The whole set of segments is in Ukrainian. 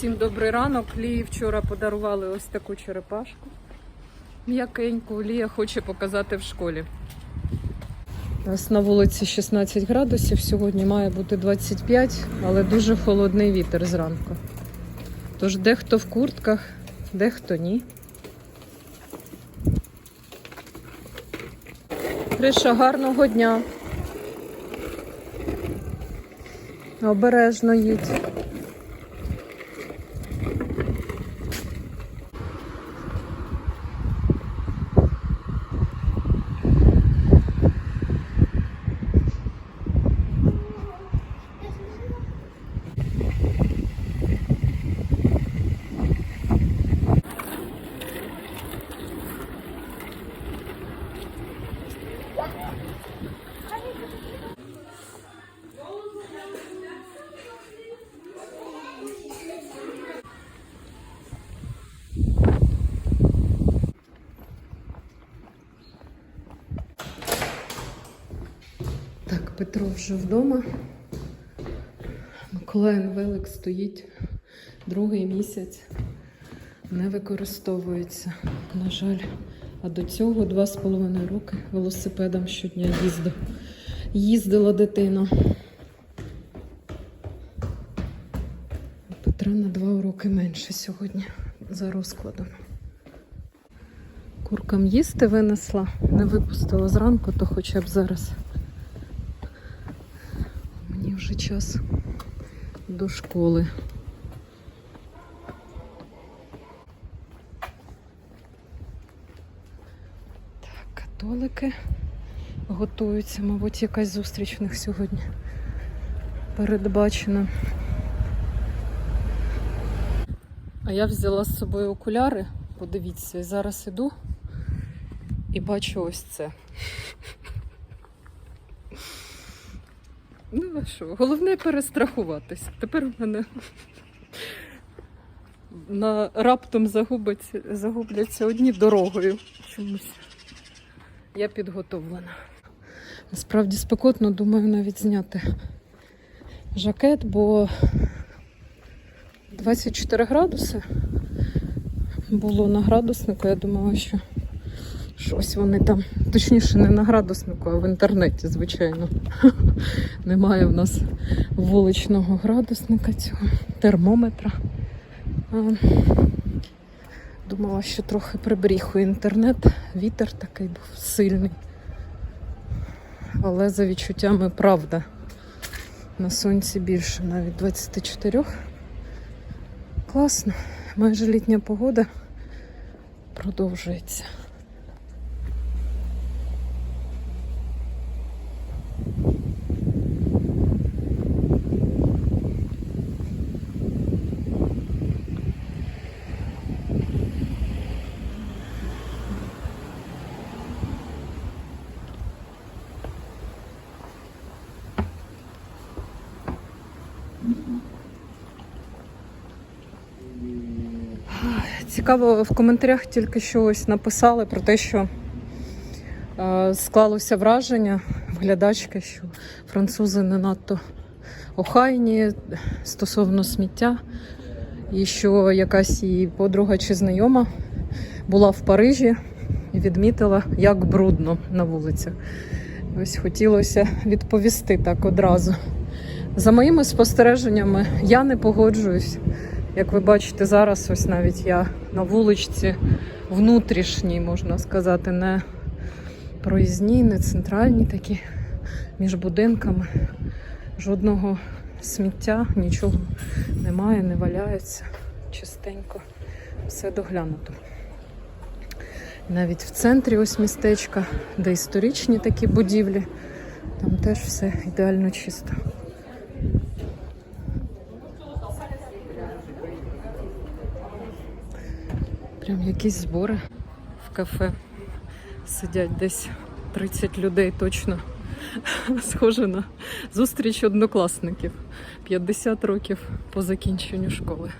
Всім добрий ранок. Лії вчора подарували ось таку черепашку. М'якеньку. Лія хоче показати в школі. Ось на вулиці 16 градусів. Сьогодні має бути 25, але дуже холодний вітер зранку. Тож дехто в куртках, дехто ні. Криша, гарного дня. Обережно їдь. Так, Петро вже вдома. Миколаїн велик стоїть другий місяць, не використовується, на жаль. А до цього два з половиною роки велосипедом щодня їздив. Їздила дитина. Петра на два уроки менше сьогодні за розкладом. Куркам їсти винесла, не випустила зранку, то хоча б зараз. Мені вже час до школи. Так, католики готуються, мабуть, якась зустріч в них сьогодні передбачена. А я взяла з собою окуляри, подивіться, зараз іду і бачу ось це. Ну що, головне перестрахуватись. Тепер в мене на раптом загубляться одні дорогою чомусь. Я підготовлена. Насправді спекотно, думаю, навіть зняти жакет, бо 24 градуси було на градуснику. Я думала, що щось вони там, точніше, не на градуснику, а в інтернеті, звичайно. Немає в нас вуличного градусника цього термометра. Думала, що трохи прибріхує інтернет. Вітер такий був сильний. Але за відчуттями правда. На сонці більше, навіть 24. Класно. Майже літня погода продовжується. Цікаво, в коментарях тільки що ось написали про те, що е, склалося враження глядачки, що французи не надто охайні стосовно сміття, і що якась її подруга чи знайома була в Парижі і відмітила, як брудно на вулицях. Ось хотілося відповісти так одразу. За моїми спостереженнями, я не погоджуюсь. Як ви бачите, зараз ось навіть я на вуличці внутрішній, можна сказати, не проїзній, не центральній такі між будинками. Жодного сміття, нічого немає, не валяється. Чистенько, все доглянуто. Навіть в центрі ось містечка, де історичні такі будівлі, там теж все ідеально чисто. Прям якісь збори в кафе. Сидять десь 30 людей точно. Схоже на зустріч однокласників. 50 років по закінченню школи.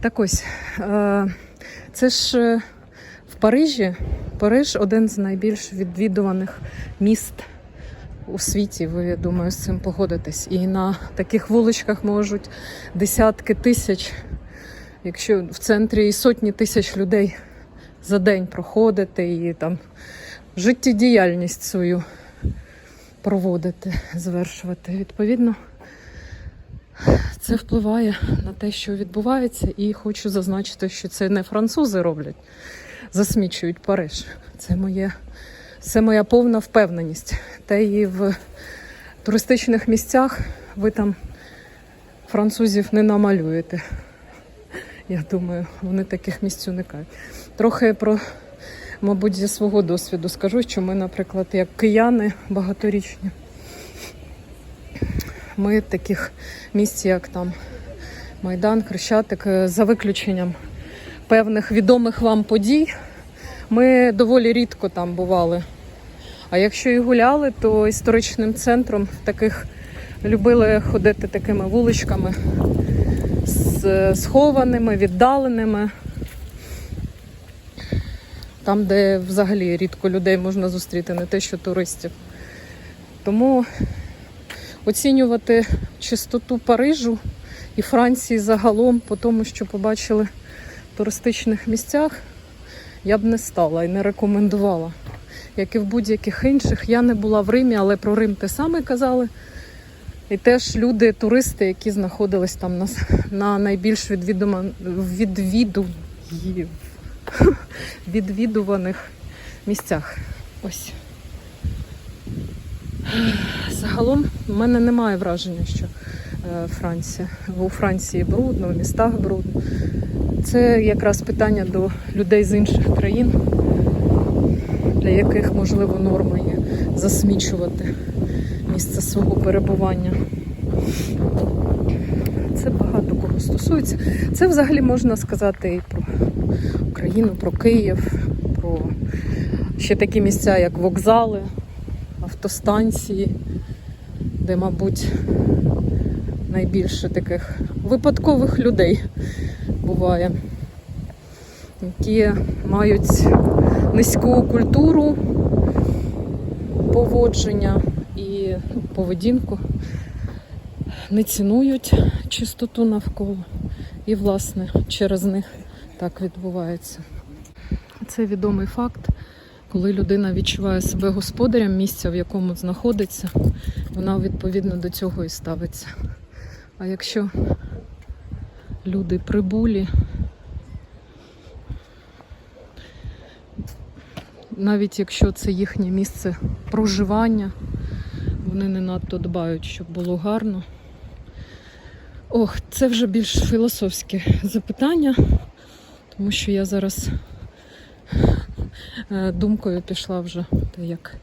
Так ось, е, це ж е, в Парижі. Париж один з найбільш відвідуваних міст у світі. Ви я думаю, з цим погодитесь. І на таких вуличках можуть десятки тисяч, якщо в центрі і сотні тисяч людей за день проходити і там життєдіяльність свою проводити, звершувати. Відповідно, це впливає на те, що відбувається, і хочу зазначити, що це не французи роблять, засмічують Париж. Це моє, це моя повна впевненість. Та і в туристичних місцях ви там французів не намалюєте. Я думаю, вони таких місць уникають. Трохи про, мабуть, зі свого досвіду скажу, що ми, наприклад, як кияни багаторічні, ми таких місць, як там Майдан, Хрещатик, е, за виключенням певних відомих вам подій, ми доволі рідко там бували. А якщо і гуляли, то історичним центром таких любили ходити такими вуличками схованими, віддаленими. Там, де взагалі рідко людей можна зустріти, не те, що туристів. Тому оцінювати чистоту Парижу і Франції загалом по тому, що побачили в туристичних місцях, я б не стала і не рекомендувала. Як і в будь-яких інших, я не була в Римі, але про Рим те саме казали. І теж люди, туристи, які знаходились там на, на найбільш відвіду, відвідуваних місцях. Ось. Загалом в мене немає враження, що е, Франція у Франції брудно, в містах брудно. Це якраз питання до людей з інших країн, для яких можливо норма є засмічувати місце свого перебування. Це багато кого стосується. Це взагалі можна сказати і про Україну, про Київ, про ще такі місця, як вокзали, автостанції, де, мабуть, найбільше таких випадкових людей буває, які мають низьку культуру поводження поведінку, не цінують чистоту навколо. І, власне, через них так відбувається. Це відомий факт, коли людина відчуває себе господарем місця, в якому знаходиться, вона відповідно до цього і ставиться. А якщо люди прибулі, навіть якщо це їхнє місце проживання, вони не надто дбають, щоб було гарно. Ох, це вже більш філософське запитання, тому що я зараз е, думкою пішла вже як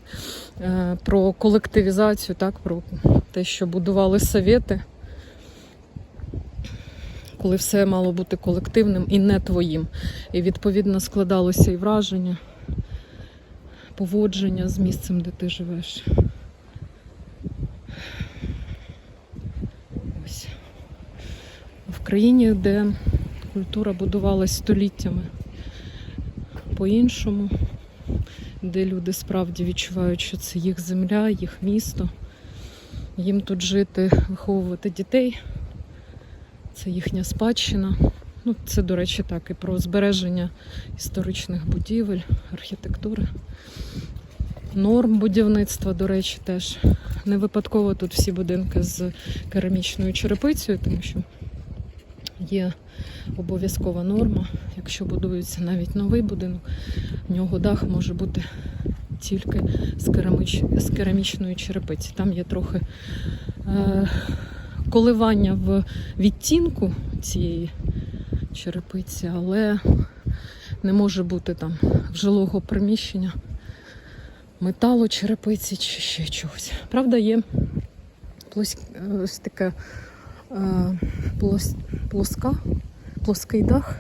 е, про колективізацію, так, про те, що будували совєти, коли все мало бути колективним і не твоїм. І відповідно складалося і враження, поводження з місцем, де ти живеш. Ось. В країні, де культура будувалась століттями по-іншому, де люди справді відчувають, що це їх земля, їх місто, їм тут жити, виховувати дітей, це їхня спадщина. Ну, це, до речі, так, і про збереження історичних будівель, архітектури, норм будівництва, до речі, теж. Не випадково тут всі будинки з керамічною черепицею, тому що є обов'язкова норма. Якщо будується навіть новий будинок, в нього дах може бути тільки з, кераміч... з керамічної черепиці. Там є трохи е... коливання в відтінку цієї черепиці, але не може бути там жилого приміщення металу, черепиці чи ще чогось. Правда, є е, ось плос... плоска, плоский дах,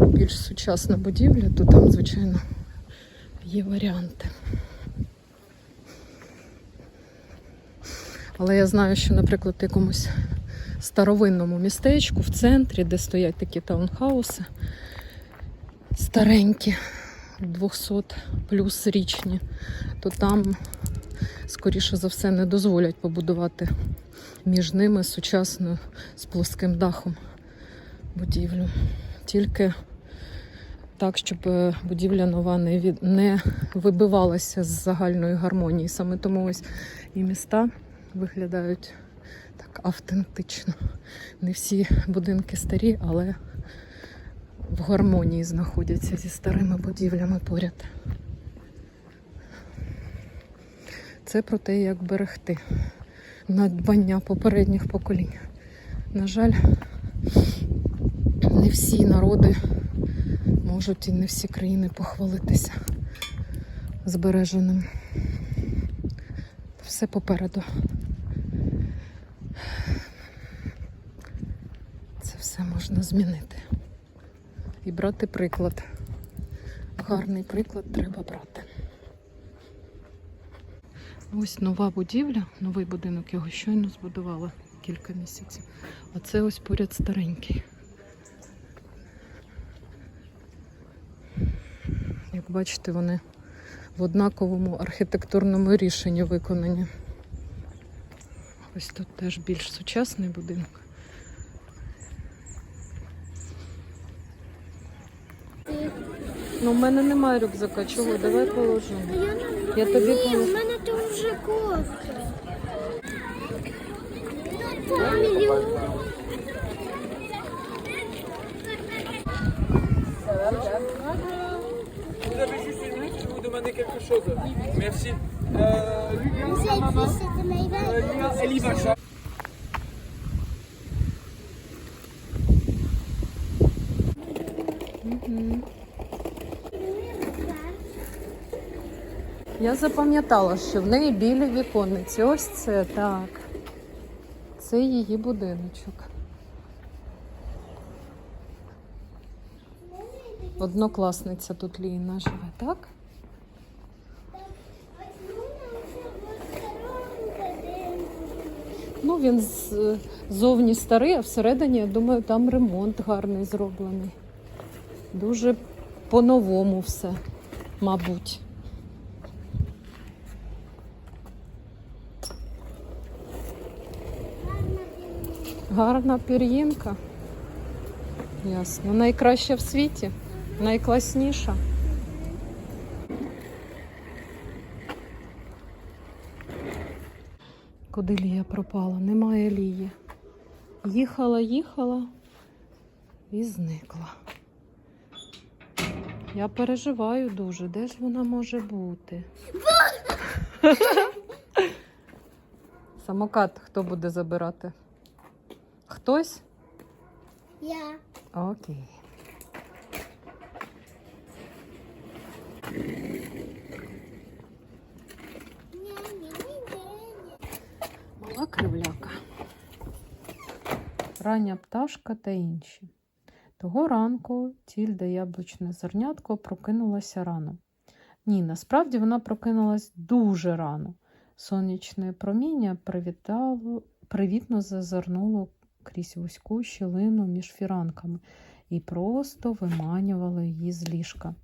більш сучасна будівля, то там, звичайно, є варіанти. Але я знаю, що, наприклад, в якомусь старовинному містечку в центрі, де стоять такі таунхауси старенькі, 200 плюс річні, то там скоріше за все, не дозволять побудувати між ними сучасну з плоским дахом будівлю. Тільки так, щоб е, будівля нова не, від... не вибивалася з загальної гармонії. Саме тому ось і міста виглядають так автентично. Не всі будинки старі, але в гармонії знаходяться зі старими будівлями поряд. Це про те, як берегти надбання попередніх поколінь. На жаль, не всі народи можуть і не всі країни похвалитися збереженим. Все попереду. Це все можна змінити. І брати приклад. Гарний приклад треба брати. Ось нова будівля, новий будинок, його щойно збудували кілька місяців. А це ось поряд старенький. Як бачите, вони в однаковому архітектурному рішенні виконані. Ось тут теж більш сучасний будинок. Ну, в мене немає рюкзака. Чого? Давай положимо. Я тобі Ні, положу. Vous avez juste une minute, je vais vous demander quelque chose. Merci. Euh, sa maman, euh, elle y va, Я запам'ятала, що в неї білі віконниці. Ось це так. Це її будиночок. Однокласниця тут Ліна живе, так? Ну, він з- зовні старий, а всередині, я думаю, там ремонт гарний зроблений. Дуже по-новому все, мабуть. Гарна пір'їнка. Ясно. Найкраща в світі, найкласніша. Куди Лія пропала? Немає Лії. Їхала, їхала і зникла. Я переживаю дуже. Де ж вона може бути? Самокат хто буде забирати? Хтось? Я. Окей. Мала кривляка. Рання пташка та інші. Того ранку тільда яблучне зернятко прокинулася рано. Ні, насправді вона прокинулась дуже рано. Сонячне проміння привітало, привітно зазирнуло крізь вузьку щілину між фіранками і просто виманювало її з ліжка.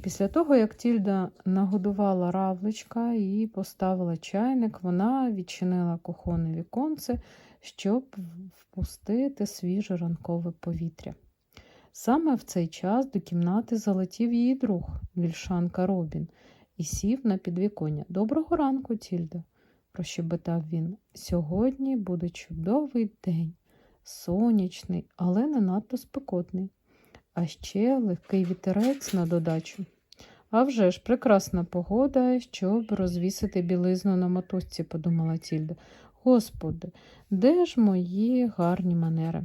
Після того, як Тільда нагодувала равличка і поставила чайник, вона відчинила кухонне віконце, щоб впустити свіже ранкове повітря. Саме в цей час до кімнати залетів її друг, вільшанка Робін, і сів на підвіконня. Доброго ранку, Тільда, прощебетав він. Сьогодні буде чудовий день, сонячний, але не надто спекотний. А ще легкий вітерець на додачу. А вже ж прекрасна погода, щоб розвісити білизну на мотузці, подумала Тільда. Господи, де ж мої гарні манери?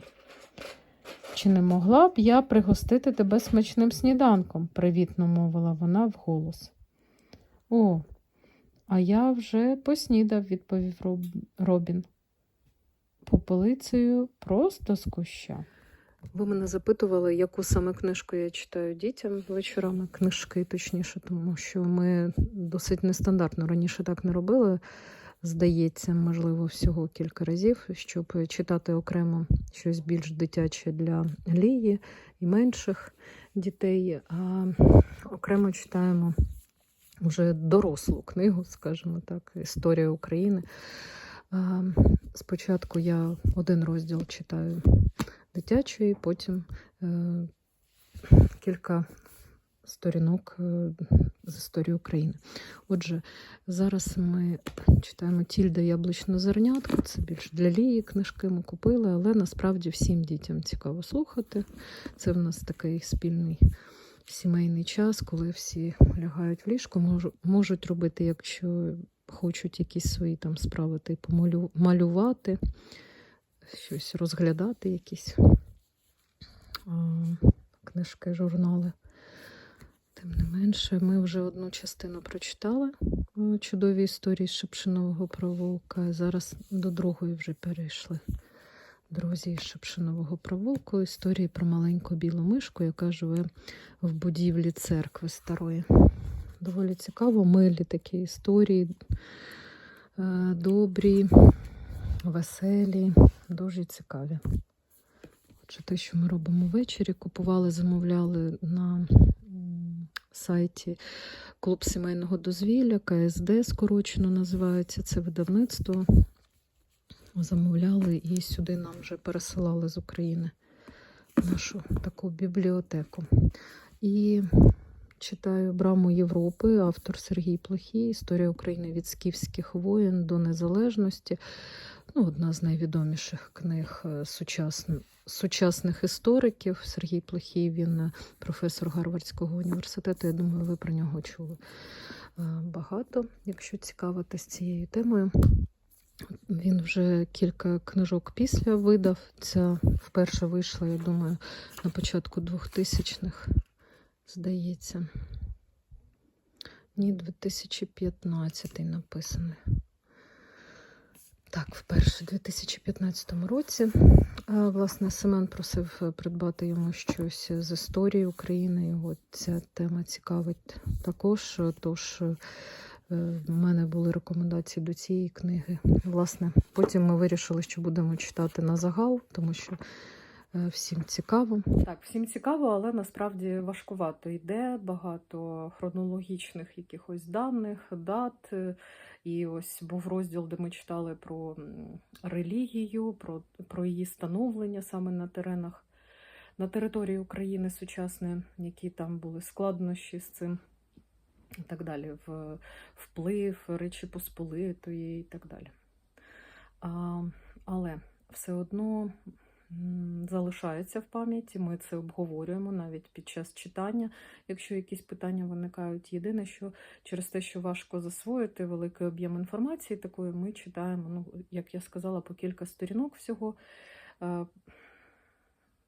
Чи не могла б я пригостити тебе смачним сніданком? привітно мовила вона вголос. О, а я вже поснідав, відповів Робін. Попелицею просто з куща. Ви мене запитували, яку саме книжку я читаю дітям вечорами, книжки, точніше, тому що ми досить нестандартно раніше так не робили. Здається, можливо, всього кілька разів, щоб читати окремо щось більш дитяче для Лії і менших дітей. А окремо читаємо вже дорослу книгу, скажімо так, Історія України. Спочатку я один розділ читаю дитячої, потім е, кілька сторінок е, з історії України. Отже, зараз ми читаємо Тільда Яблучна зернятко. Це більш для лії книжки ми купили, але насправді всім дітям цікаво слухати. Це в нас такий спільний сімейний час, коли всі лягають в ліжко, можуть робити, якщо хочуть якісь свої там справи, типу малю- малювати, щось розглядати, якісь книжки, журнали. Тим не менше, ми вже одну частину прочитали чудові історії Шепшинового провулка. Зараз до другої вже перейшли. Друзі з Шепшинового провулку. Історії про маленьку білу мишку, яка живе в будівлі церкви старої. Доволі цікаво, милі такі історії, е, добрі, веселі, дуже цікаві. Отже, те, що ми робимо ввечері, купували, замовляли на сайті Клуб сімейного дозвілля, КСД скорочено називається це видавництво. Замовляли і сюди нам вже пересилали з України нашу таку бібліотеку. І читаю Браму Європи, автор Сергій Плохій, Історія України від скіфських воєн до незалежності. Ну, одна з найвідоміших книг е, сучасн- сучасних істориків. Сергій Плохій, він е, професор Гарвардського університету. Я думаю, ви про нього чули е, багато, якщо цікавитись цією темою. Він вже кілька книжок після видав. Ця вперше вийшла, я думаю, на початку 2000-х, здається. Ні, 2015 написаний. Так, вперше, у 2015 році. Власне, Семен просив е, придбати йому щось з історії України. Його ця тема цікавить також. Тож е, в мене були рекомендації до цієї книги. Власне, потім ми вирішили, що будемо читати на загал, тому що е, всім цікаво. Так, всім цікаво, але насправді важкувато йде. Багато хронологічних якихось даних, дат. е, І ось був розділ, де ми читали про релігію, про, про її становлення саме на теренах, на території України сучасної, які там були складнощі з цим і так далі, в вплив Речі Посполитої і так далі. А, але все одно залишається в пам'яті, ми це обговорюємо навіть під час читання, якщо якісь питання виникають. Єдине, що через те, що важко засвоїти великий об'єм інформації, такої ми читаємо, ну, як я сказала, по кілька сторінок всього. Е,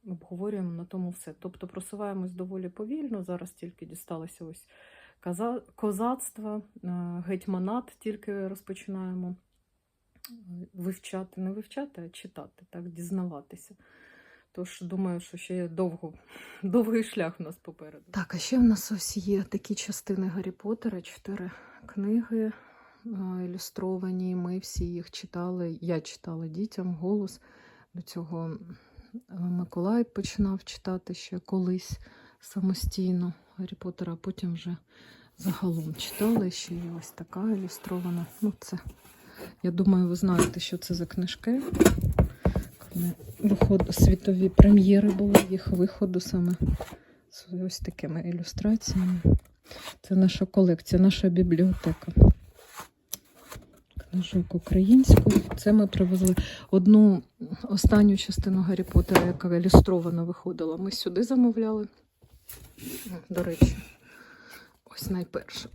Обговорюємо на тому все. Тобто просуваємось доволі повільно. Зараз тільки дісталося ось козацтва, е, гетьманат тільки розпочинаємо вивчати, не вивчати, а читати, так, дізнаватися. Тож думаю, що ще довго, довгий шлях у нас попереду. Так, а ще в нас ось є такі частини Гаррі Поттера, чотири книги е, ілюстровані. Ми всі їх читали. Я читала дітям голос. До цього Миколай починав читати ще колись самостійно Гаррі Поттера, а потім вже загалом читали. Ще є ось така ілюстрована. Ну, це, я думаю, ви знаєте, що це за книжки. Виходу, світові прем'єри були їх виходу саме з ось такими ілюстраціями. Це наша колекція, наша бібліотека. Книжок українською. Це ми привезли одну останню частину Гаррі Поттера, яка ілюстровано виходила. Ми сюди замовляли. До речі, ось найперше.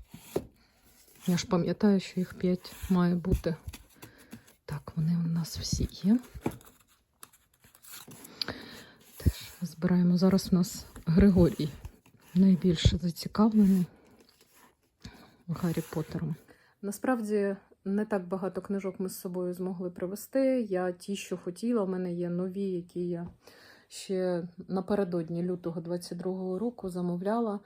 Я ж пам'ятаю, що їх п'ять має бути. Так, вони у нас всі є. Теж збираємо. Зараз у нас Григорій найбільше зацікавлений Гаррі Поттером. Насправді не так багато книжок ми з собою змогли привезти. Я ті, що хотіла, у мене є нові, які я ще напередодні лютого 22-го року замовляла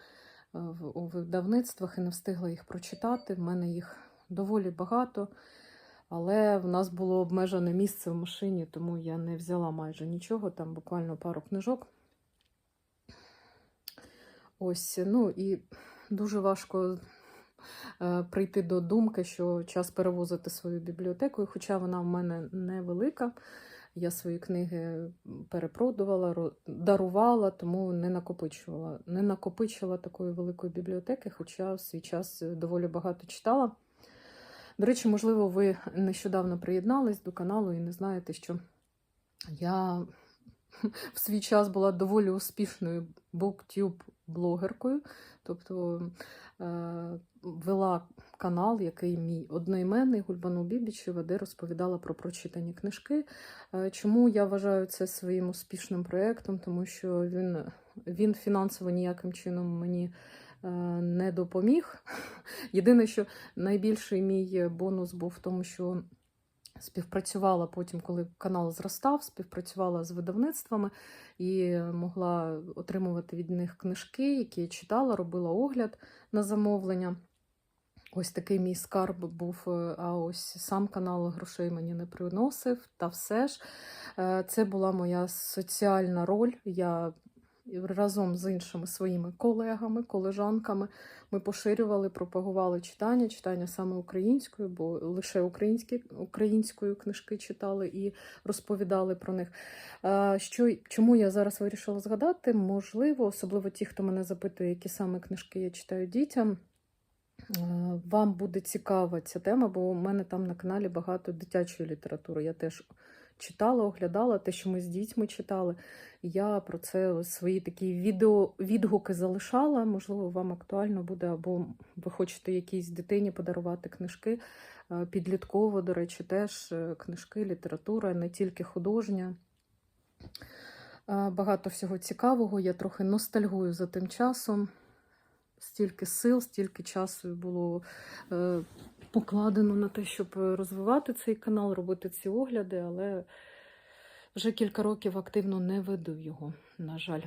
у видавництвах і не встигла їх прочитати. В мене їх доволі багато, але в нас було обмежене місце в машині, тому я не взяла майже нічого, там буквально пару книжок. Ось, ну і дуже важко е, прийти до думки, що час перевозити свою бібліотеку, хоча вона в мене невелика. Я свої книги перепродувала, дарувала, тому не накопичувала. Не накопичила такої великої бібліотеки, хоча в свій час доволі багато читала. До речі, можливо, ви нещодавно приєднались до каналу і не знаєте, що я в свій час була доволі успішною буктюб-блогеркою, тобто е, вела канал, який мій одноіменний Гульбану Бібічева, де розповідала про прочитані книжки. Е, Чому я вважаю це своїм успішним проєктом? Тому що він, він фінансово ніяким чином мені е, не допоміг. Єдине, що найбільший мій бонус був в тому, що співпрацювала потім, коли канал зростав, співпрацювала з видавництвами і могла отримувати від них книжки, які я читала, робила огляд на замовлення. Ось такий мій скарб був, е, а ось сам канал грошей мені не приносив. Та все ж е, це була моя соціальна роль. Я разом з іншими своїми колегами, колежанками ми поширювали, пропагували читання, читання саме українською, бо лише українські, українською книжки читали і розповідали про них. Що, чому я зараз вирішила згадати? Можливо, особливо ті, хто мене запитує, які саме книжки я читаю дітям. Вам буде цікава ця тема, бо у мене там на каналі багато дитячої літератури. Я теж читала, оглядала те, що ми з дітьми читали. Я про це свої такі відео відгуки залишала. Можливо, вам актуально буде, або ви хочете якійсь дитині подарувати книжки. Е, Підлітково, до речі, теж е, книжки, література, не тільки художня. Е, Багато всього цікавого. Я трохи ностальгую за тим часом. Стільки сил, стільки часу було покладено на те, щоб розвивати цей канал, робити ці огляди, але вже кілька років активно не веду його, на жаль.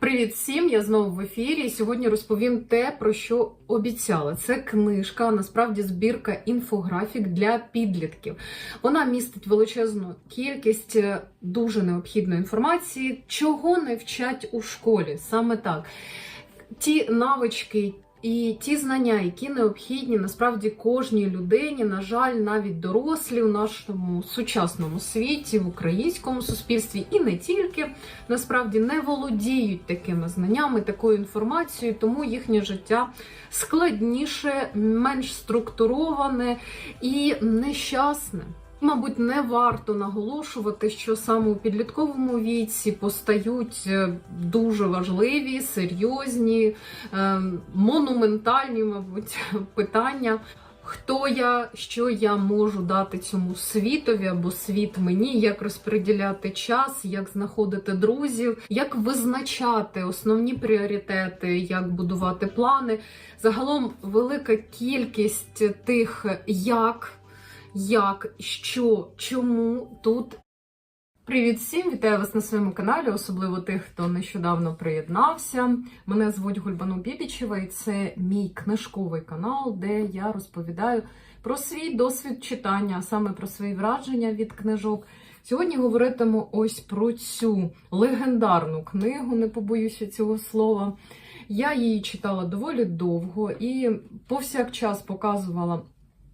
Привіт всім! Я знову в ефірі. Сьогодні розповім те, про що обіцяла. Це книжка, насправді збірка інфографік для підлітків. Вона містить величезну кількість е, дуже необхідної інформації, чого не вчать у школі. Саме так. Ті навички. І ті знання, які необхідні насправді кожній людині, на жаль, навіть дорослі в нашому сучасному світі, в українському суспільстві, і не тільки насправді не володіють такими знаннями, такою інформацією, тому їхнє життя складніше, менш структуроване і нещасне. Мабуть, не варто наголошувати, що саме у підлітковому віці постають е, дуже важливі, серйозні, е, монументальні, мабуть, питання. Хто я, що я можу дати цьому світові або світ мені, як розподіляти час, як знаходити друзів, як визначати основні пріоритети, як будувати плани. Загалом велика кількість тих як як, що, чому тут. Привіт всім! Вітаю вас на своєму каналі, особливо тих, хто нещодавно приєднався. Мене звуть Гульбану Бібічева, і це мій книжковий канал, де я розповідаю про свій досвід читання, а саме про свої враження від книжок. Сьогодні говоритиму ось про цю легендарну книгу, не побоюся цього слова. Я її читала доволі довго і повсякчас показувала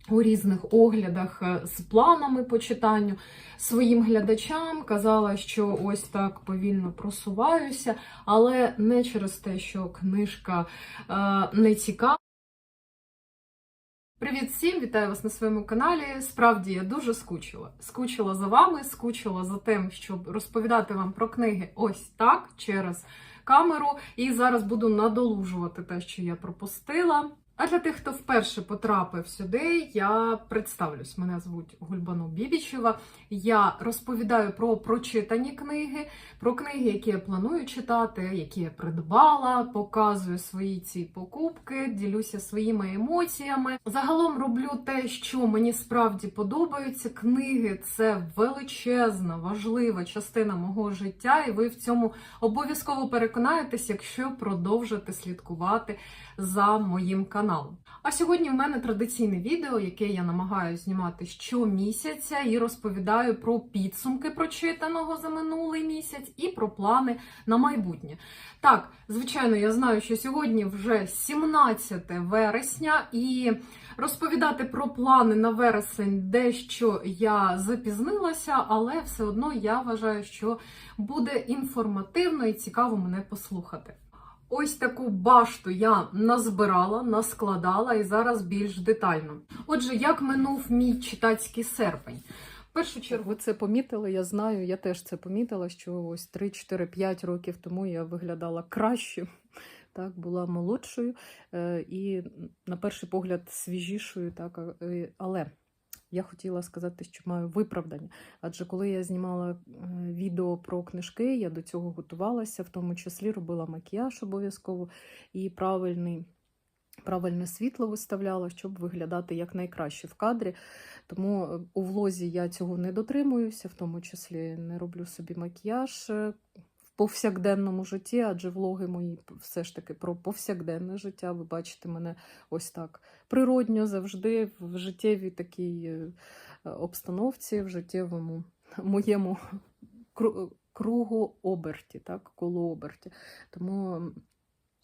у різних оглядах е, з планами по читанню своїм глядачам. Казала, що ось так повільно просуваюся, але не через те, що книжка е, не цікава. Привіт всім! Вітаю вас на своєму каналі. Справді я дуже скучила. Скучила за вами, скучила за тим, щоб розповідати вам про книги ось так через камеру. І зараз буду надолужувати те, що я пропустила. А для тих, хто вперше потрапив сюди, я представлюсь. Мене звуть Гульбану Бібічева. Я розповідаю про прочитані книги, про книги, які я планую читати, які я придбала, показую свої ці покупки, ділюся своїми емоціями. Загалом роблю те, що мені справді подобається. Книги це величезна, важлива частина мого життя, і ви в цьому обов'язково переконаєтесь, якщо продовжите слідкувати за моїм каналом. А сьогодні в мене традиційне відео, яке я намагаюся знімати щомісяця, і розповідаю про підсумки прочитаного за минулий місяць і про плани на майбутнє. Так, звичайно, я знаю, що сьогодні вже 17 вересня, і розповідати про плани на вересень дещо я запізнилася, але все одно я вважаю, що буде інформативно і цікаво мене послухати. Ось таку башту я назбирала, наскладала і зараз більш детально. Отже, як минув мій читацький серпень? В першу чергу, це помітили, я знаю, я теж це помітила, що ось 3-4-5 років тому я виглядала краще, так, була молодшою е, і, на перший погляд, свіжішою, так, е, але я хотіла сказати, що маю виправдання. Адже коли я знімала е, відео про книжки, я до цього готувалася, в тому числі робила макіяж обов'язково і правильний. Правильне світло виставляла, щоб виглядати якнайкраще в кадрі. Тому е, у влозі я цього не дотримуюся, в тому числі не роблю собі макіяж е, повсякденному житті, адже влоги мої все ж таки про повсякденне життя. Ви бачите мене ось так природньо завжди в життєвій такій е, обстановці, в життєвому моєму кругу оберті, так, коло оберті. Тому,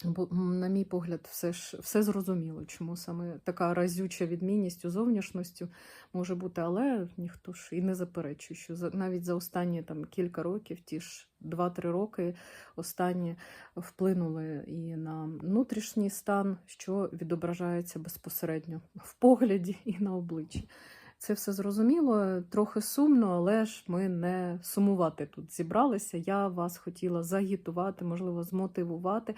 бо, на мій погляд, все ж все зрозуміло, чому саме така разюча відмінність у зовнішності може бути, але ніхто ж і не заперечує, що за, навіть за останні там, кілька років, ті ж 2-3 роки, останні вплинули і на внутрішній стан, що відображається безпосередньо в погляді і на обличчі. Це все зрозуміло, трохи сумно, але ж ми не сумувати тут зібралися. Я вас хотіла загітувати, можливо, змотивувати,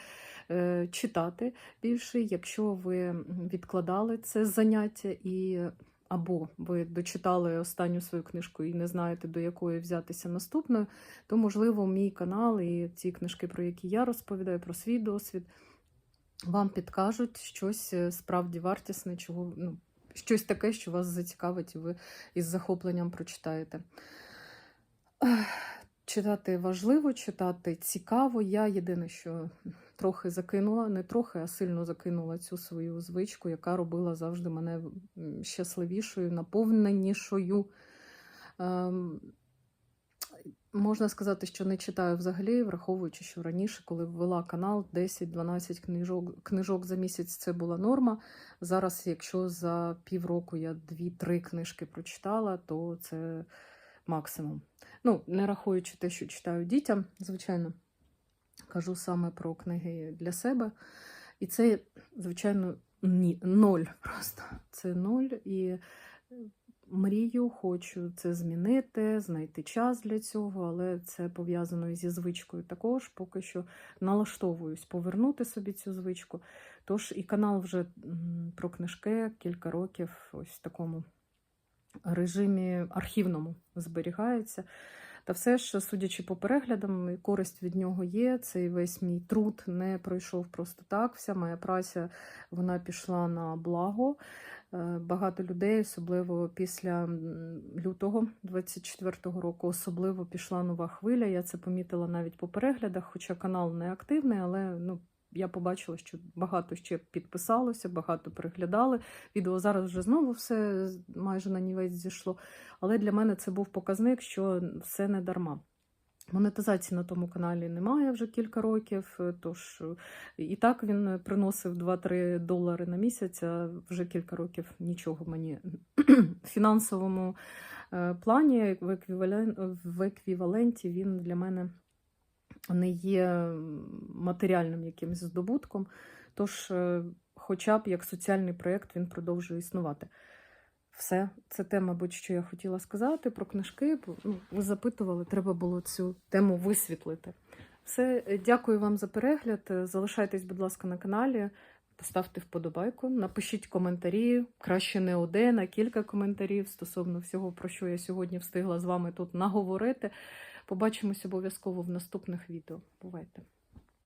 е, читати більше, якщо ви відкладали це заняття і. Або ви дочитали останню свою книжку і не знаєте, до якої взятися наступною, то, можливо, мій канал і ці книжки, про які я розповідаю, про свій досвід, вам підкажуть щось е, справді вартісне, чого ну, щось таке, що вас зацікавить, і ви із захопленням прочитаєте. Читати важливо, читати цікаво. Я єдине, що трохи закинула, не трохи, а сильно закинула цю свою звичку, яка робила завжди мене щасливішою, наповненішою. Можна сказати, що не читаю взагалі, враховуючи, що раніше, коли ввела канал, 10-12 книжок, книжок за місяць це була норма. Зараз, якщо за півроку я 2-3 книжки прочитала, то це максимум. Ну, не рахуючи те, що читаю дітям, звичайно, кажу саме про книги для себе. І це, звичайно, ні, ноль просто. Це ноль. І мрію, хочу це змінити, знайти час для цього, але це пов'язано зі звичкою також. Поки що налаштовуюсь повернути собі цю звичку. Тож і канал вже про книжки кілька років ось в такому режимі архівному зберігається. Та все ж, судячи по переглядам, користь від нього є. Цей весь мій труд не пройшов просто так. Вся моя праця вона пішла на благо. Е, Багато людей, особливо після лютого 24-го року, особливо пішла нова хвиля. Я це помітила навіть по переглядах, хоча канал не активний, але ну. Я побачила, що багато ще підписалося, багато переглядали. Відео зараз вже знову все майже на нівець зійшло. Але для мене це був показник, що все не дарма. Монетизації на тому каналі немає вже кілька років, е, тож е, і так він приносив 2-3 долари на місяць, а вже кілька років нічого мені в фінансовому е, плані, в, еквівален... в еквіваленті він для мене не є матеріальним якимось здобутком. Тож, е, хоча б як соціальний проєкт він продовжує існувати. Все, це те, мабуть, що я хотіла сказати про книжки. Ну, ви запитували, треба було цю тему висвітлити. Все, е, дякую вам за перегляд. Е, залишайтесь, будь ласка, на каналі, поставте вподобайку, напишіть коментарі, краще не один, а кілька коментарів стосовно всього, про що я сьогодні встигла з вами тут наговорити. Побачимось обов'язково в наступних відео. Бувайте!